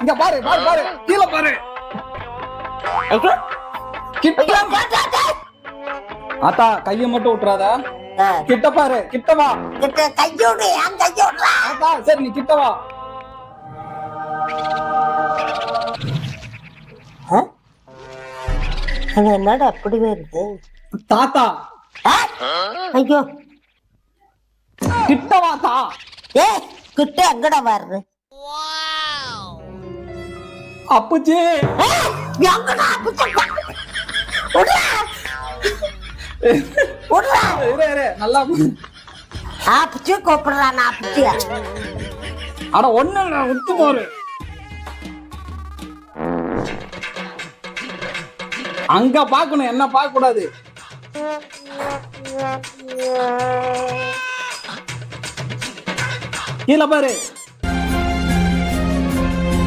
இங்க பாரு பாரு பாரு. கீழே பாரு. கிட்ட. ஆத்தா கைய மட்டும் விட்டுறாத. கிட்ட பாரு கிட்ட வா. கிட்ட கையோடு என் கையோடுறா ஆத்தா சரி நீ கிட்ட வா. என்னடா அப்படி வருது? தாத்தா? ஐயோ. கிட்ட வா தா ஏ கிட்ட எங்கடா வருது அப்புச்சி. எங்கடா நல்லா ஆப்பிச்சு கூப்பிடுறான் ஆப்பிச்சு அட ஒண்ணு உத்து போரு. அங்க பாக்கணும் என்ன பார்க்க கூடாது கீழே பாரு.